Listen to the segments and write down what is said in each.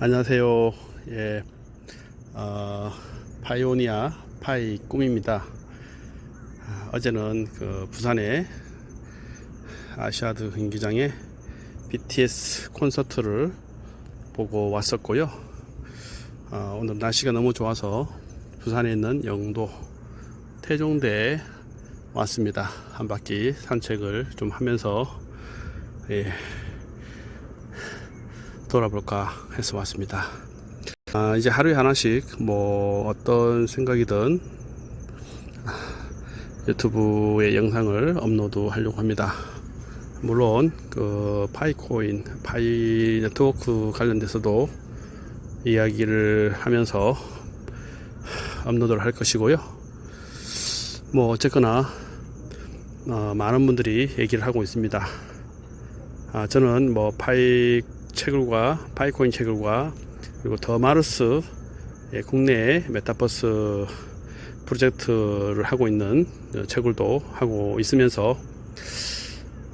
안녕하세요. 예, 어, 파이오니아 파이 꿈입니다. 아, 어제는 그 부산의 아시아드 경기장에 BTS 콘서트를 보고 왔었고요. 어, 오늘 날씨가 너무 좋아서 부산에 있는 영도 태종대에 왔습니다. 한 바퀴 산책을 좀 하면서 예, 돌아볼까 해서 왔습니다. 아, 이제 하루에 하나씩 뭐 어떤 생각이든 유튜브에 영상을 업로드 하려고 합니다. 물론 그 파이코인, 파이 네트워크 관련돼서도 이야기를 하면서 업로드를 할 것이고요. 뭐 어쨌거나 어, 많은 분들이 얘기를 하고 있습니다. 아, 저는 뭐 파이 채굴과 파이코인 채굴과 그리고 더 마르스 예, 국내 메타버스 프로젝트를 하고 있는 어, 채굴도 하고 있으면서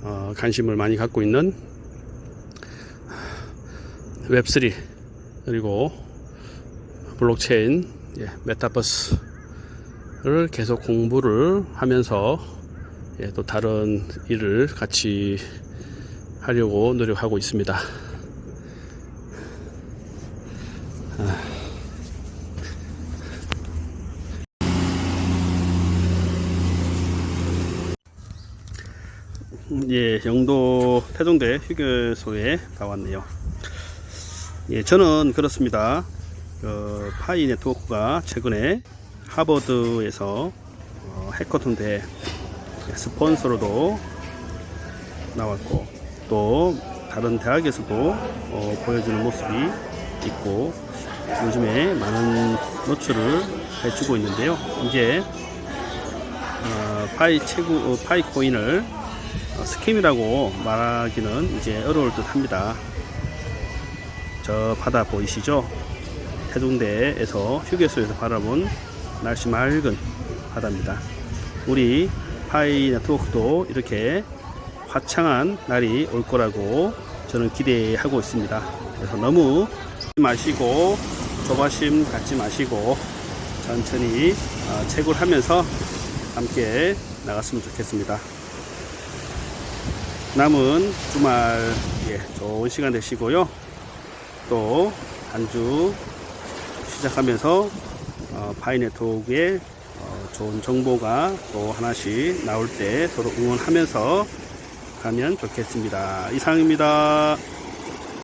어, 관심을 많이 갖고 있는 웹3 그리고 블록체인 예, 메타버스를 계속 공부를 하면서 예, 또 다른 일을 같이 하려고 노력하고 있습니다. 예, 영도 태종대 휴게소에 나왔네요. 예, 저는 그렇습니다. 그 파이 네트워크가 최근에 하버드에서 어, 해커톤 대 스폰서로도 나왔고 또 다른 대학에서도 어, 보여주는 모습이 있고 요즘에 많은 노출을 해주고 있는데요. 이제 어, 파이 채구 어, 파이 코인을 어, 스캠이라고 말하기는 이제 어려울 듯 합니다. 저 바다 보이시죠? 태종대에서 휴게소에서 바라본 날씨 맑은 바다입니다. 우리 파이 네트워크도 이렇게 화창한 날이 올 거라고 저는 기대하고 있습니다. 그래서 너무 마시고 조바심 갖지 마시고 천천히 어, 채굴하면서 함께 나갔으면 좋겠습니다. 남은 주말 예, 좋은 시간 되시고요. 또 한 주 시작하면서 어, 파이 네트워크에 어, 좋은 정보가 또 하나씩 나올 때 서로 응원하면서 가면 좋겠습니다. 이상입니다.